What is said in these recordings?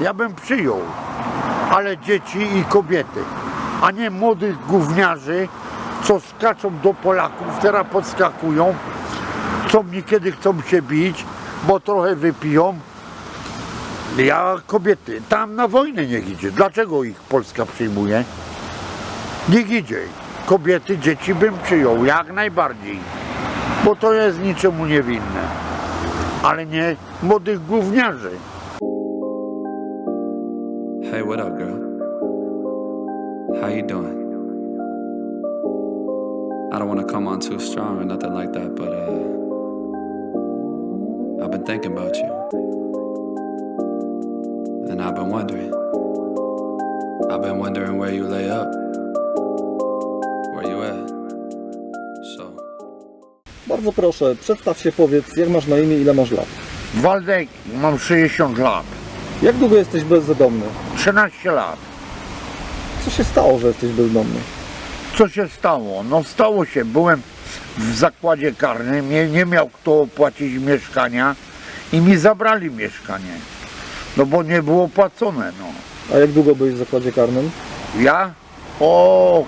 Ja bym przyjął, ale dzieci i kobiety, a nie młodych gówniarzy, co skaczą do Polaków, teraz podskakują, co niekiedy chcą się bić, bo trochę wypiją. Ja kobiety, tam na wojnę niech idzie. Dlaczego ich Polska przyjmuje? Niech idzie. Kobiety, dzieci bym przyjął, jak najbardziej. Bo to jest niczemu niewinne. Ale nie młodych gówniarzy. Hey, what up, girl? How you doing? I don't want to come on too strong or nothing like that, but uh, I've been thinking about you, and I've been wondering. I've been wondering where you lay up, where you at. So. Bardzo proszę, przedstaw się, powiedz, jak masz na imię, ile masz lat. Waldek, mam 60 lat. Jak długo jesteś bezdomny? 13 lat. Co się stało, że jesteś bezdomny? Co się stało? No stało się, byłem w zakładzie karnym, nie, nie miał kto opłacić mieszkania i mi zabrali mieszkanie. No bo nie było płacone, no. A jak długo byłeś w zakładzie karnym? Ja? O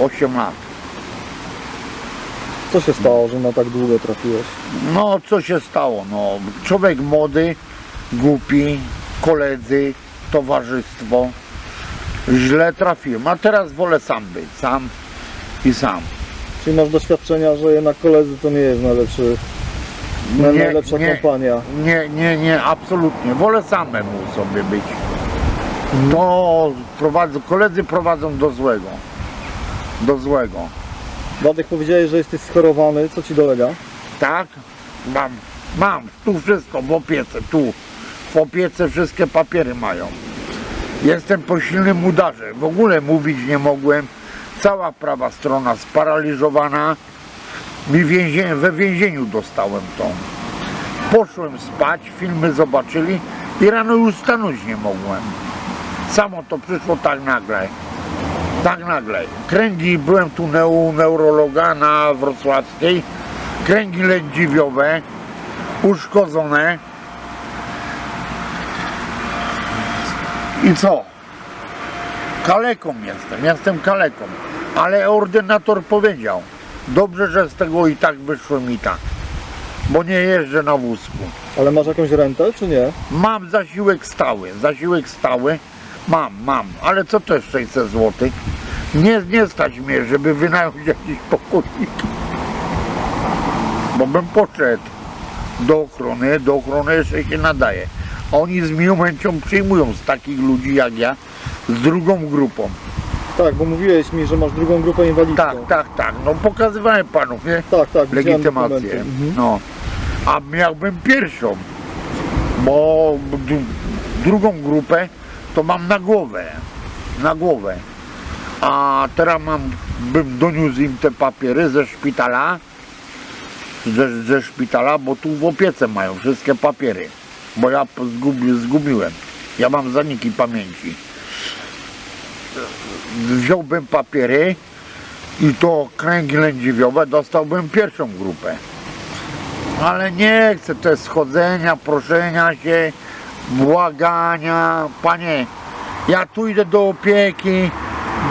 8 lat. Co się stało, że na tak długo trafiłeś? No co się stało? No człowiek młody, głupi, koledzy, towarzystwo. Źle trafiłem, a teraz wolę sam być, sam i sam. Czyli masz doświadczenia, że jednak koledzy to nie jest najlepszy, na- Nie, najlepsza nie. kompania. Nie, nie, nie, absolutnie. Wolę samemu sobie być. To prowadzą, koledzy prowadzą do złego. Do złego. Władek powiedziałeś, że jesteś schorowany, co ci dolega? Tak? Mam, mam, tu wszystko w opiece, tu. W opiece wszystkie papiery mają. Jestem po silnym udarze. W ogóle mówić nie mogłem. Cała prawa strona sparaliżowana. Mi we więzieniu dostałem to. Poszłem spać, filmy zobaczyli i rano już stanąć nie mogłem. Samo to przyszło tak nagle. Tak nagle. Kręgi, byłem tu neu, neurologa na Wrocławskiej. Kręgi lędźwiowe uszkodzone. I co? Kaleką jestem, jestem kaleką. Ale ordynator powiedział, dobrze, że z tego i tak wyszło mi tak. Bo nie jeżdżę na wózku. Ale masz jakąś rentę, czy nie? Mam zasiłek stały, zasiłek stały. Mam, mam, ale co to jest 600 zł? Nie, nie stać mnie, żeby wynająć jakiś pokoik. Bo bym poszedł do ochrony, do ochrony jeszcze się nadaje. Oni z miłą chęcią przyjmują z takich ludzi jak ja, z drugą grupą. Tak, bo mówiłeś mi, że masz drugą grupę inwalidzką. Tak, tak, tak. No pokazywałem panu, nie? tak, tak widziałem legitymację. dokumenty. Mhm. No. A miałbym pierwszą, bo d- drugą grupę to mam na głowę. Na głowę. A teraz mam, bym doniósł im te papiery ze szpitala, ze, ze szpitala, bo tu w opiece mają wszystkie papiery. Bo ja zgubi, zgubiłem. Ja mam zaniki pamięci. Wziąłbym papiery i to kręgi lędźwiowe, dostałbym pierwszą grupę. Ale nie chcę te schodzenia, proszenia się, błagania. Panie, ja tu idę do opieki,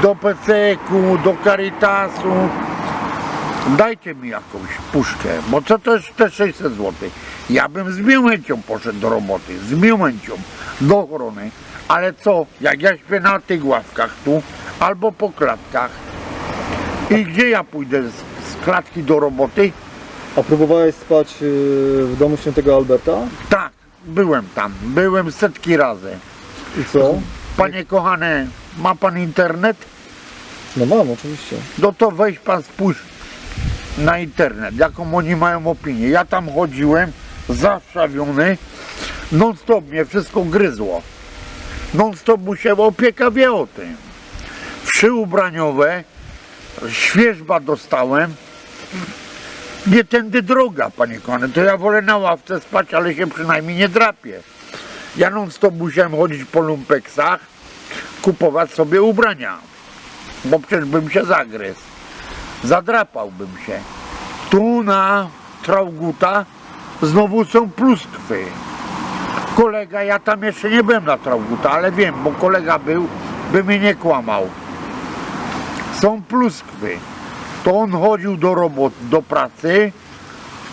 do PCK-u, do Caritasu. Dajcie mi jakąś puszkę, bo co to jest te 600 zł? Ja bym z miłą chęcią poszedł do roboty, z miłą chęcią, do ochrony. Ale co, jak ja śpię na tych ławkach tu, albo po klatkach, i gdzie ja pójdę z, z klatki do roboty? A próbowałeś spać yy, w domu świętego Alberta? Tak, byłem tam, byłem setki razy. I co? Panie kochane, ma pan internet? No mam, oczywiście. No to weź pan spójrz na internet, jaką oni mają opinię. Ja tam chodziłem, zaszawiony, non stop mnie wszystko gryzło. Non stop musiał, opieka wie o tym. Wszy ubraniowe, świeżba dostałem. Nie tędy droga, panie kochany, to ja wolę na ławce spać, ale się przynajmniej nie drapię. Ja non stop musiałem chodzić po lumpeksach, kupować sobie ubrania bo przecież bym się zagryzł. Zadrapałbym się. Tu na Trauguta znowu są pluskwy. Kolega, ja tam jeszcze nie byłem na Trawguta, ale wiem, bo kolega był, by mnie nie kłamał. Są pluskwy. To on chodził do roboty, do pracy,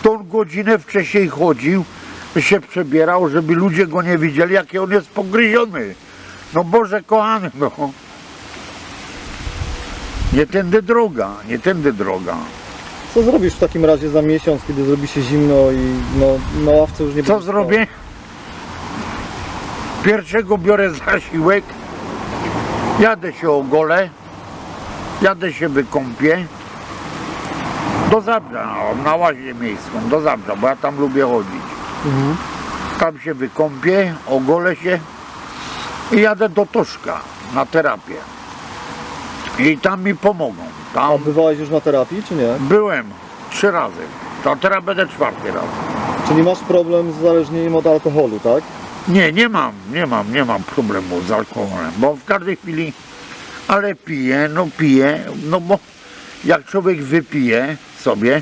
to on godzinę wcześniej chodził, się przebierał, żeby ludzie go nie widzieli, jaki on jest pogryziony. No Boże kochany, no. Nie tędy droga, nie tędy droga. Co zrobisz w takim razie za miesiąc, kiedy zrobi się zimno i no, na ławce już nie Co będziesz spał? zrobię? Pierwszego biorę zasiłek, jadę się ogolę, jadę się wykąpię do Zabrza, no, na łazię miejską, do Zabrza, bo ja tam lubię chodzić. Mhm. Tam się wykąpię, ogolę się i jadę do Toszka na terapię. I tam mi pomogą. A Tam bywałeś już na terapii, czy nie? byłem trzy razy, to teraz będę czwarty raz. Czyli masz problem z uzależnieniem od alkoholu, tak? Nie, nie mam, nie mam, nie mam problemu z alkoholem, bo w każdej chwili, ale piję, no piję, no bo jak człowiek wypije sobie,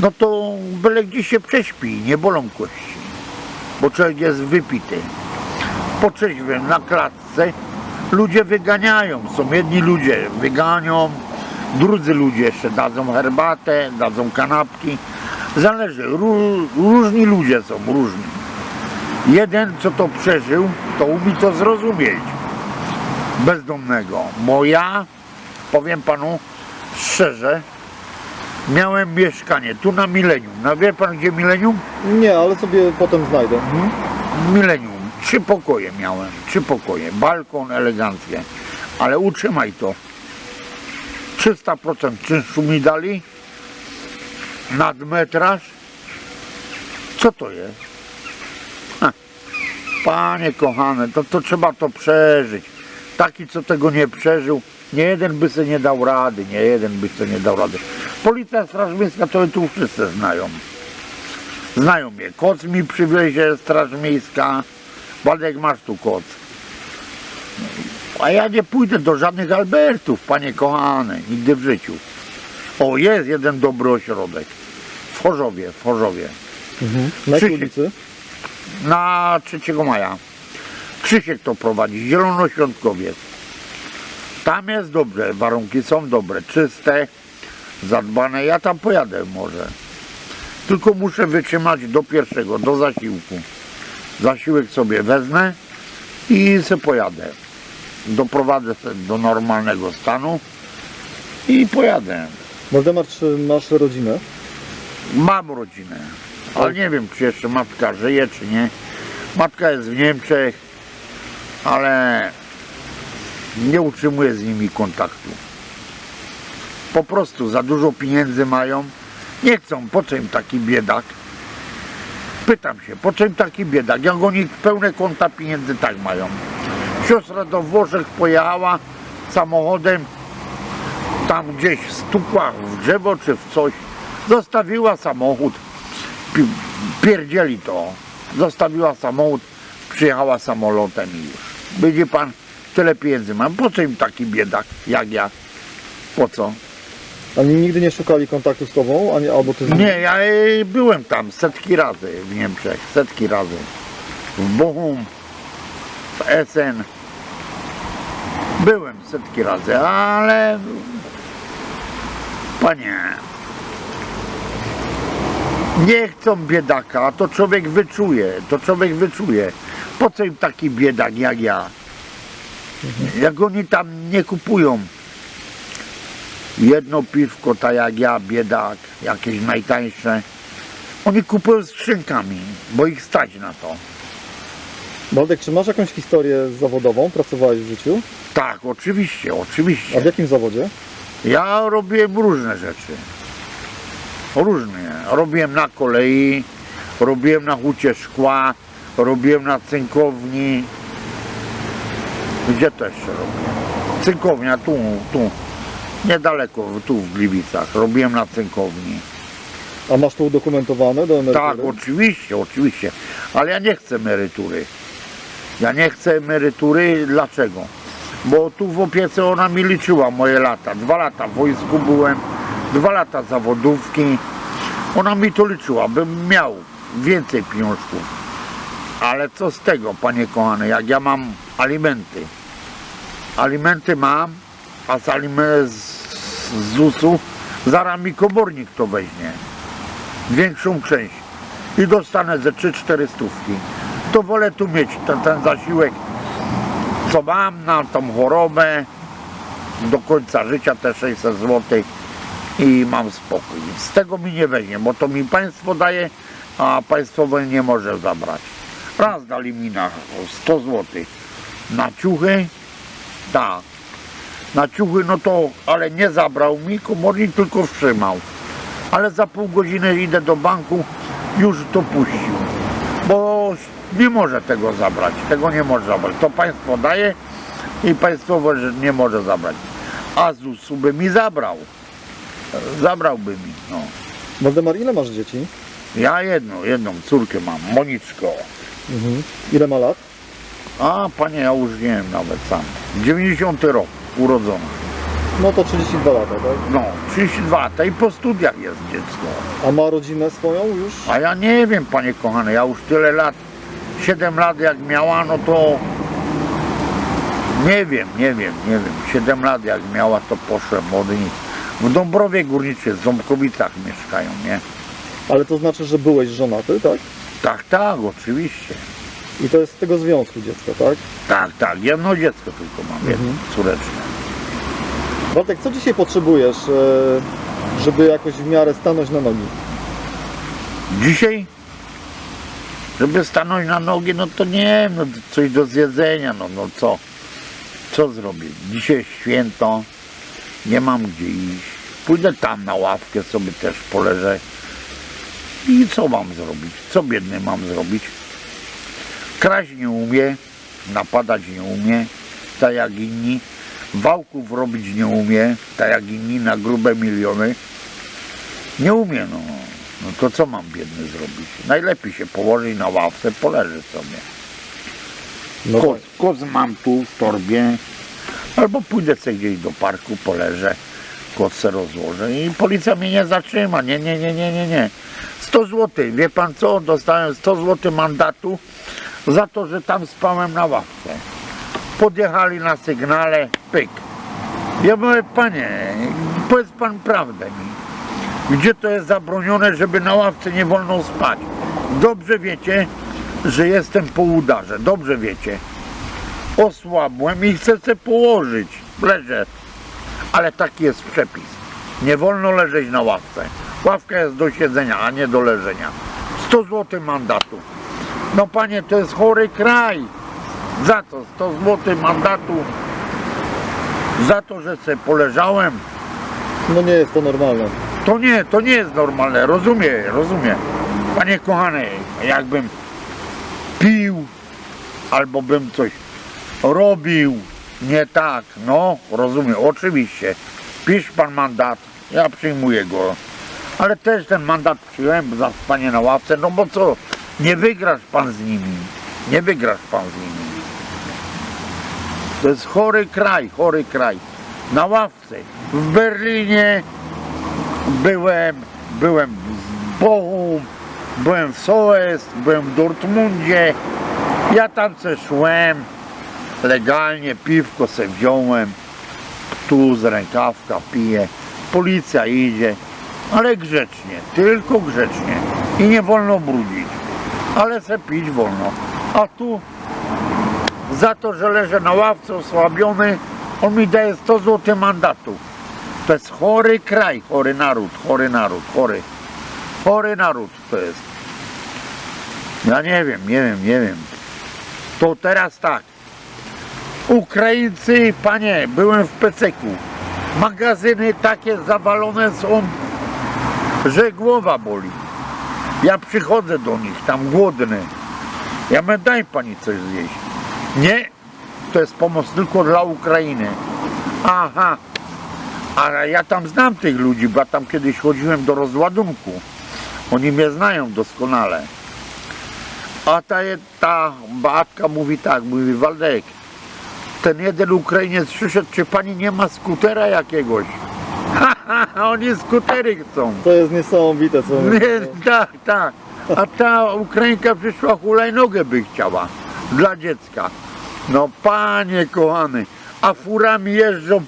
no to byle gdzieś się prześpi, nie bolą kości, bo człowiek jest wypity. Po trzeźwym na klatce ludzie wyganiają, są jedni ludzie wyganią, drudzy ludzie jeszcze dadzą herbatę, dadzą kanapki, zależy, Ró- różni ludzie są, różni. Jeden, co to przeżył, to umie to zrozumieć. Bezdomnego. Bo ja, powiem panu szczerze, miałem mieszkanie tu na Milenium. No wie pan gdzie Milenium? Nie, ale sobie potem znajdę. Mhm. Milenium. Trzy pokoje miałem. Trzy pokoje. Balkon eleganckie. Ale utrzymaj to. 300% czynszu mi dali. Nadmetraż. Co to jest? Ha. Panie kochane, to, to trzeba to przeżyć. Taki, co tego nie przeżył, nie jeden by sobie nie dał rady, nie jeden by sobie nie dał rady. Policja Straż Miejska to tu wszyscy znają. Znają mnie. Koc mi przywiezie Straż Miejska. Waldek, masz tu koc. A ja nie pójdę do żadnych Albertów, panie kochane, nigdy w życiu. O, jest jeden dobry ośrodek. W Chorzowie, w Chorzowie. Na jakiej Krzysiek. ulicy? Na 3 maja. Krzysiek to prowadzi, Zielonoświątkowiec. Tam jest dobrze, warunki są dobre, czyste, zadbane. Ja tam pojadę może. Tylko muszę wytrzymać do pierwszego, do zasiłku. Zasiłek sobie wezmę i se pojadę. Doprowadzę się do normalnego stanu i pojadę. Waldemar, czy masz rodzinę? Mam rodzinę, ale nie wiem, czy jeszcze matka żyje, czy nie. Matka jest w Niemczech, ale nie utrzymuję z nimi kontaktu. Po prostu za dużo pieniędzy mają. Nie chcą, po co im taki biedak? Pytam się, po co im taki biedak? Jak oni pełne konta pieniędzy tak mają. Siostra do Włoszech pojechała samochodem, tam gdzieś stukła w drzewo czy w coś. Zostawiła samochód, pi- pierdzieli to. Zostawiła samochód, przyjechała samolotem i już. Widzi pan, tyle pieniędzy mam. Po co im taki biedak jak ja? Po co? Oni nigdy nie szukali kontaktu z tobą, ani, albo ty z nimi? Nie, ja e, byłem tam setki razy w Niemczech, setki razy. W Bochum, w Essen. Byłem setki razy, ale panie, nie chcą biedaka, to człowiek wyczuje, to człowiek wyczuje. Po co im taki biedak jak ja? Jak oni tam nie kupują jedno piwko, tak jak ja, biedak, jakieś najtańsze. Oni kupują skrzynkami, bo ich stać na to. Waldek, czy masz jakąś historię zawodową? Pracowałeś w życiu? Tak, oczywiście, A oczywiście. w jakim zawodzie? Ja robiłem różne rzeczy. Różne. Robiłem na kolei, robiłem na hucie szkła, robiłem na cynkowni. Gdzie to jeszcze robiłem? Cynkownia tu, tu. Niedaleko, tu w Gliwicach. Robiłem na cynkowni. A masz to udokumentowane do emerytury? Tak, oczywiście, oczywiście. Ale ja nie chcę emerytury. Ja nie chcę emerytury. Dlaczego? Bo tu w opiece ona mi liczyła moje lata. Dwa lata w wojsku byłem, dwa lata zawodówki. Ona mi to liczyła, bym miał więcej pieniążków. Ale co z tego, panie kochany, jak ja mam alimenty? Alimenty mam, a z, alime, z, z ZUS-u zaraz mi komornik to weźmie. Większą część. I dostanę ze 3-4 stówki. To wolę tu mieć ten, ten zasiłek, co mam na tą chorobę. Do końca życia te 600 zł i mam spokój. Z tego mi nie weźmie, bo to mi państwo daje, a państwowe nie może zabrać. Raz dali mi na 100 zł na ciuchy, tak. Na ciuchy, no to, ale nie zabrał mi, komornik tylko wstrzymał. Ale za pół godziny idę do banku, już to puścił. Bo nie może tego zabrać, tego nie może zabrać. To państwo daje i państwowo że nie może zabrać. A ZUS-u by mi zabrał. Zabrałby mi, no. Waldemar, ile masz dzieci? Ja jedną, jedną córkę mam, Moniczko. Mhm. Ile ma lat? A panie, ja już nie wiem nawet sam. 90 rok urodzona. No to 32 lata, tak? No, 32, to i po studiach jest dziecko. A ma rodzinę swoją już? A ja nie wiem, panie kochany, ja już tyle lat, 7 lat jak miała, no to nie wiem, nie wiem, nie wiem. 7 lat jak miała, to poszłem młody. W Dąbrowie Górniczej, w Ząbkowicach mieszkają, nie? Ale to znaczy, że byłeś żonaty, tak? Tak, tak, oczywiście. I to jest z tego związku dziecko, tak? Tak, tak, jedno dziecko tylko mam, jedno, Mhm. córeczne. Bartek, co dzisiaj potrzebujesz, e, żeby jakoś w miarę stanąć na nogi? Dzisiaj, żeby stanąć na nogi, no to nie wiem, no coś do zjedzenia, no, no co, co zrobię? Dzisiaj święto, nie mam gdzie iść. Pójdę tam na ławkę, sobie też poleżę. I co mam zrobić? Co biedny mam zrobić? Kraść nie umie, napadać nie umie, tak jak inni. Wałków robić nie umie, tak jak inni na grube miliony. Nie umie, no. No to co mam biedny zrobić? Najlepiej się położyć na ławce, poleży sobie. No Koc, koc mam tu w torbie, albo pójdę sobie gdzieś do parku, poleżę, koc se rozłożę i policja mnie nie zatrzyma. Nie, nie, nie, nie, nie, nie. 100 zł, wie pan co? Dostałem 100 zł mandatu za to, że tam spałem na ławce. Podjechali na sygnale, pyk. Ja mówię, panie, powiedz pan prawdę mi. Gdzie to jest zabronione, żeby na ławce nie wolno spać? Dobrze wiecie, że jestem po udarze. Dobrze wiecie. Osłabłem i chcę się położyć. Leżę. Ale taki jest przepis. Nie wolno leżeć na ławce. Ławka jest do siedzenia, a nie do leżenia. 100 zł mandatu. No panie, to jest chory kraj. Za to 100 zł mandatu. Za to, że sobie poleżałem. no nie jest to normalne. To nie, to nie jest normalne, rozumiem, rozumiem. Panie kochany, jakbym pił, albo bym coś robił nie tak, no rozumiem, oczywiście. Pisz pan mandat, ja przyjmuję go. Ale też ten mandat przyjąłem za spanie na ławce, no bo co, nie wygrasz pan z nimi. Nie wygrasz pan z nimi. To jest chory kraj, chory kraj. Na ławce. W Berlinie byłem, byłem w Bochum, byłem w Soest, byłem w Dortmundzie. Ja tam se szłem, legalnie piwko se wziąłem, tu z rękawka piję, policja idzie, ale grzecznie, tylko grzecznie i nie wolno brudzić, ale se pić wolno. A tu za to, że leżę na ławce osłabiony, on mi daje 100 zł mandatu. To jest chory kraj, chory naród, chory naród, chory. Chory naród to jest. Ja nie wiem, nie wiem, nie wiem. To teraz tak. Ukraińcy, panie, byłem w Peceku. Magazyny takie zawalone są, że głowa boli. Ja przychodzę do nich, tam głodny. Ja mówię, daj pani coś zjeść. Nie, to jest pomoc tylko dla Ukrainy. Aha, a ja tam znam tych ludzi, bo ja tam kiedyś chodziłem do rozładunku. Oni mnie znają doskonale. A ta, ta babka mówi tak, mówi Waldek, ten jeden Ukrainiec przyszedł, czy pani nie ma skutera jakiegoś? Oni skutery chcą. To jest niesamowite, co Nie, tak, tak. A ta Ukrainka przyszła hulajnogę by chciała dla dziecka. No panie kochany, a furami jeżdżą,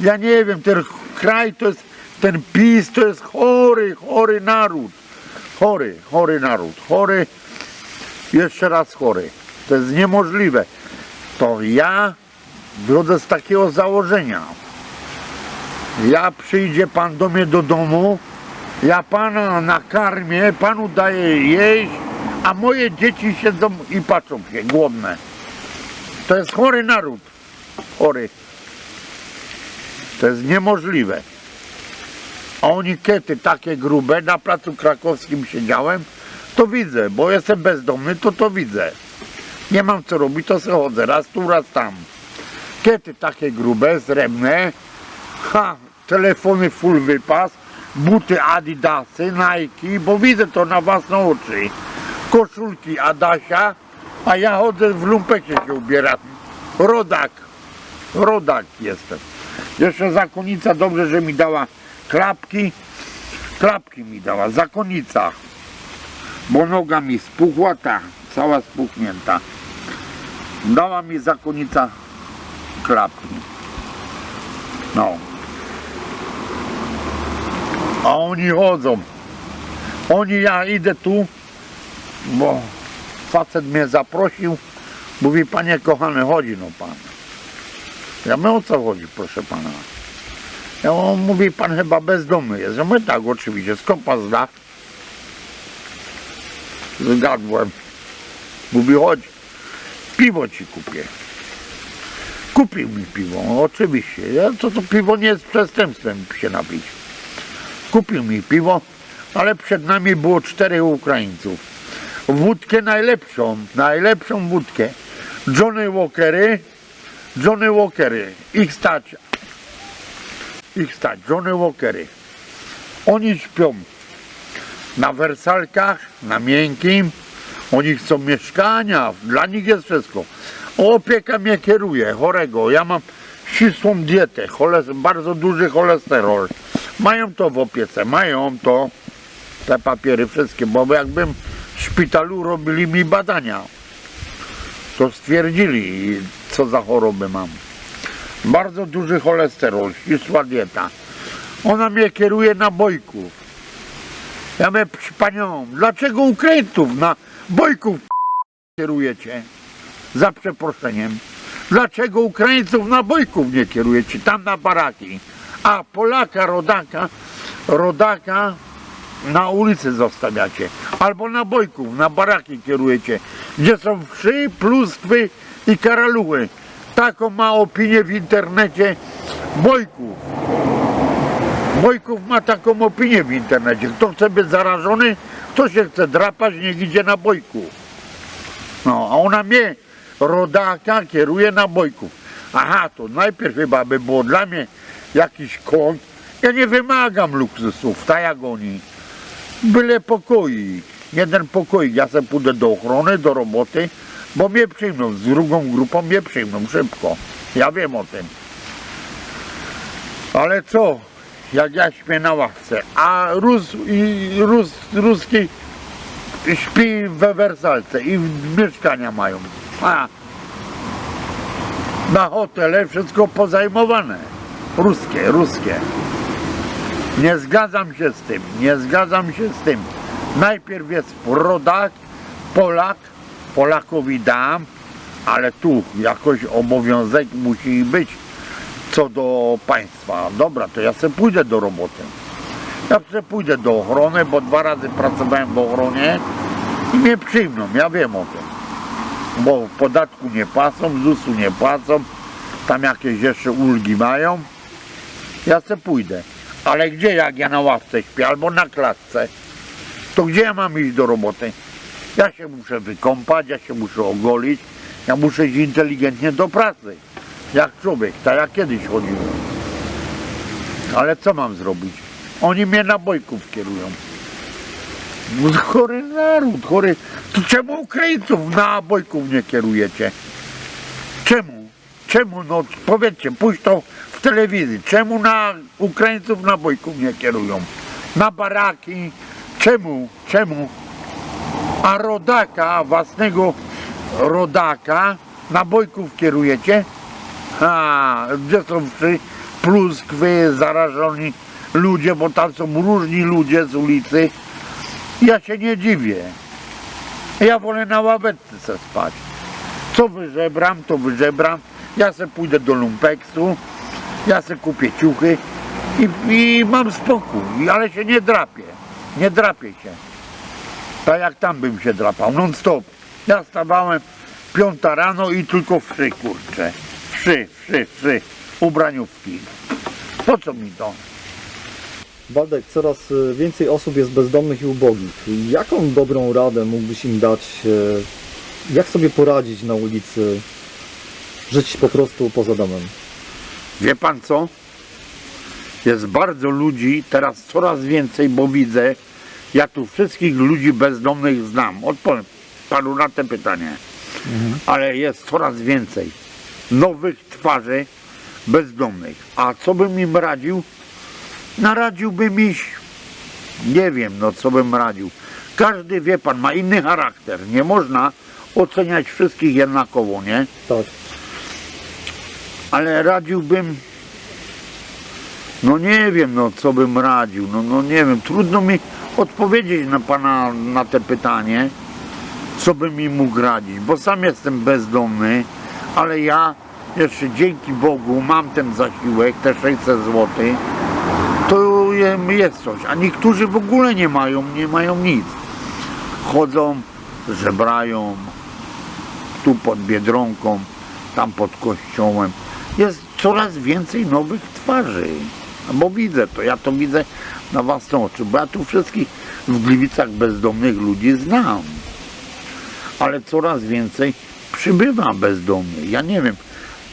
ja nie wiem, ten kraj to jest, ten PiS to jest chory, chory naród. Chory, chory naród, chory, jeszcze raz chory. To jest niemożliwe. To ja wychodzę z takiego założenia. Ja przyjdzie pan do mnie do domu, ja pana nakarmię, panu daję jeść, a moje dzieci siedzą i patrzą się, głodne. To jest chory naród. Chory. To jest niemożliwe. A oni kiety takie grube, na placu krakowskim siedziałem, to widzę, bo jestem bezdomny, to to widzę. Nie mam co robić, to sobie chodzę, raz tu, raz tam. Kiety takie grube, srebrne, ha, telefony full wypas, buty Adidasy, Nike, bo widzę to na własne oczy. Koszulki Adasia, a ja chodzę w lumpecie się ubieram. Rodak, rodak jestem. Jeszcze zakonnica dobrze, że mi dała klapki, klapki mi dała, zakonnica. Bo noga mi spuchła, ta, cała spuchnięta. Dała mi zakonnica klapki. No. A oni chodzą. Oni, ja idę tu, bo facet mnie zaprosił. Mówi, panie kochany, chodzi no pan. Ja mówię, o co chodzi, proszę pana? Ja on mówi, pan chyba bezdomny jest. Ja mówię, tak, oczywiście, skąd pan? Zgadłem. Mówi, chodź, piwo ci kupię. Kupił mi piwo, oczywiście. Ja, to, to piwo nie jest przestępstwem się napić. Kupił mi piwo, ale przed nami było czterech Ukraińców. Wódkę najlepszą, najlepszą wódkę. Johnny Walkery, Johnny Walkery, ich stać. Ich stać, Johnny Walkery. Oni śpią na wersalkach, na miękkim. Oni chcą mieszkania, dla nich jest wszystko. Opieka mnie kieruje, chorego. Ja mam ścisłą dietę, bardzo duży cholesterol. Mają to w opiece, mają to, te papiery wszystkie, bo jakbym w szpitalu robili mi badania, to stwierdzili, co za choroby mam. Bardzo duży cholesterol, ścisła dieta. Ona mnie kieruje na bojków. Ja mówię, "Psz, panią, dlaczego Ukraińców na bojków kierujecie? Za przeproszeniem. Dlaczego Ukraińców na bojków nie kierujecie? Tam na baraki. A Polaka, rodaka, rodaka na ulicy zostawiacie. Albo na bojków, na baraki kierujecie. Gdzie są wszy, pluskwy i karaluchy. Taką ma opinię w internecie bojków. Bojków ma taką opinię w internecie. Kto chce być zarażony, kto się chce drapać, niech idzie na bojku. No, a ona mnie, rodaka, kieruje na bojków. Aha, to najpierw chyba by było dla mnie jakiś kąt. Ja nie wymagam luksusów, tak jak oni. Byle pokoik. Jeden pokoik. Ja sobie pójdę do ochrony, do roboty, bo mnie przyjmą. Z drugą grupą mnie przyjmą szybko. Ja wiem o tym. Ale co? Jak ja śpię na ławce, a Rus, i Rus, Ruski śpi we wersalce i mieszkania mają. A na hotele wszystko pozajmowane. Ruskie, ruskie. Nie zgadzam się z tym, nie zgadzam się z tym. Najpierw jest rodak, Polak, Polakowi dam, ale tu jakoś obowiązek musi być co do państwa. Dobra, to ja sobie pójdę do roboty. Ja sobie pójdę do ochrony, bo dwa razy pracowałem w ochronie i mnie przyjmą, ja wiem o tym. Bo podatku nie płacą, ZUS-u nie płacą, tam jakieś jeszcze ulgi mają. Ja sobie pójdę. Ale gdzie jak ja na ławce śpię albo na klatce, to gdzie ja mam iść do roboty? Ja się muszę wykąpać, ja się muszę ogolić, ja muszę iść inteligentnie do pracy. Jak człowiek, tak jak kiedyś chodziłem. Ale co mam zrobić? Oni mnie na bojków kierują. No, Chory naród, chory. To czemu Ukraińców na bojków nie kierujecie? Czemu? Czemu? No powiedzcie, pójdź to telewizji. Czemu na Ukraińców na bojków nie kierują? Na baraki? Czemu? Czemu? A rodaka, własnego rodaka, na bojków kierujecie? A, gdzie są wszy? Pluskwy, zarażeni ludzie, bo tam są różni ludzie z ulicy. Ja się nie dziwię. Ja wolę na ławeczce se spać. Co wyżebram, to wyżebram. Ja se pójdę do lumpeksu, ja se kupię ciuchy i, i mam spokój, ale się nie drapię. Nie drapię się. Tak jak tam bym się drapał, non stop. Ja stawałem piąta rano i tylko wszy, kurczę. Wszy, wszy, wszy. Ubraniówki. Po co mi to? Waldek, coraz e, więcej osób jest bezdomnych i ubogich. Jaką dobrą radę mógłbyś im dać? e, Jak sobie poradzić na ulicy? Żyć po prostu poza domem. Wie pan co? Jest bardzo ludzi, teraz coraz więcej, bo widzę, ja tu wszystkich ludzi bezdomnych znam. Odpowiem panu na te pytanie. Ale jest coraz więcej nowych twarzy bezdomnych. A co bym im radził? Naradziłbym iść, nie wiem, no co bym radził. Każdy, wie pan, ma inny charakter. Nie można oceniać wszystkich jednakowo, nie? Tak. Ale radziłbym, no nie wiem, no co bym radził, no, no nie wiem, trudno mi odpowiedzieć na pana na te pytanie, co bym mi mógł radzić, bo sam jestem bezdomny, ale ja jeszcze dzięki Bogu mam ten zasiłek, te 600 zł, to je- jest coś, a niektórzy w ogóle nie mają, nie mają nic. Chodzą, żebrają, tu pod Biedronką, tam pod kościołem. Jest coraz więcej nowych twarzy. Bo widzę to, ja to widzę na własne oczy, bo ja tu wszystkich w Gliwicach bezdomnych ludzi znam. Ale coraz więcej przybywa bezdomnych. Ja nie wiem,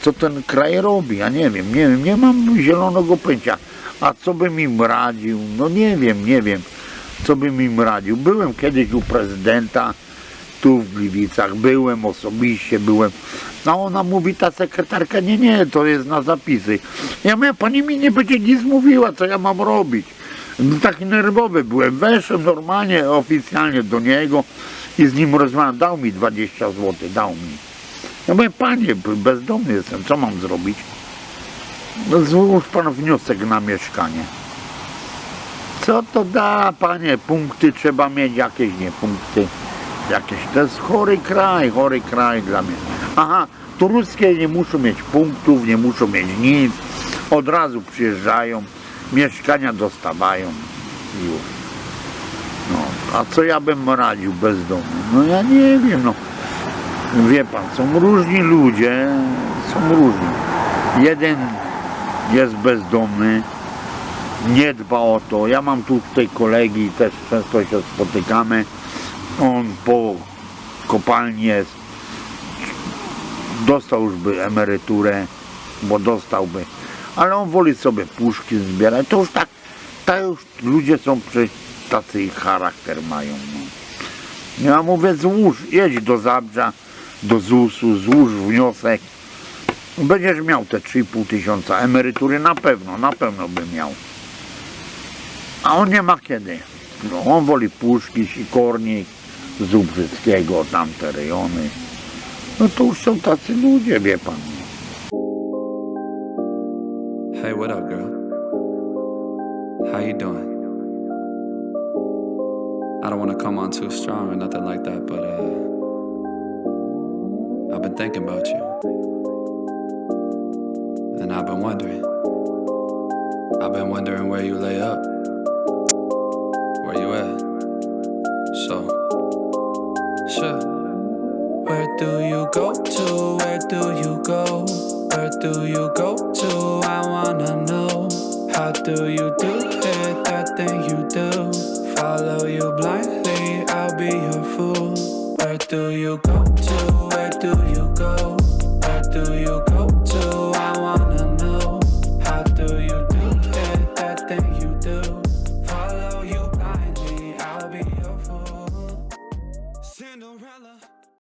co ten kraj robi, ja nie wiem, nie wiem, nie mam zielonego pojęcia. A co bym im radził? No nie wiem, nie wiem, co bym im radził. Byłem kiedyś u prezydenta, tu w Gliwicach, byłem osobiście, byłem. No ona mówi, ta sekretarka, nie, nie, to jest na zapisy. Ja mówię, pani mi nie będzie nic mówiła, co ja mam robić. No, taki nerwowy byłem, weszłem normalnie, oficjalnie do niego i z nim rozmawiałem, dał mi 20 zł, dał mi. Ja mówię, panie, bezdomny jestem, co mam zrobić? No, złóż pan wniosek na mieszkanie. Co to da, panie? Punkty trzeba mieć, jakieś nie punkty. Jakieś, to jest chory kraj, chory kraj dla mnie. Aha, tu ruskie nie muszą mieć punktów, nie muszą mieć nic. Od razu przyjeżdżają, mieszkania dostawają. Już. No, a co ja bym radził bezdomnym? No ja nie wiem, no. Wie pan, są różni ludzie, są różni. Jeden jest bezdomny, nie dba o to. Ja mam tu tutaj kolegi, też często się spotykamy. On po kopalni jest, dostał już by emeryturę, bo dostałby, ale on woli sobie puszki zbierać. To już tak, tak już ludzie są przecież tacy charakter mają. No. Ja mówię, złóż, jedź do Zabrza, do ZUS-u, złóż wniosek. Będziesz miał te 3,5 tysiąca emerytury na pewno, na pewno by miał. A on nie ma kiedy. No, on woli Puszki, Sikornik, Zubrzyckiego, tamte rejony. No to już są tacy ludzie, wie pan. Hey, what up, girl? How you doing? I don't want to come on too strong or nothing like that, but uh, I've been thinking about you, and I've been wondering. I've been wondering where you lay up,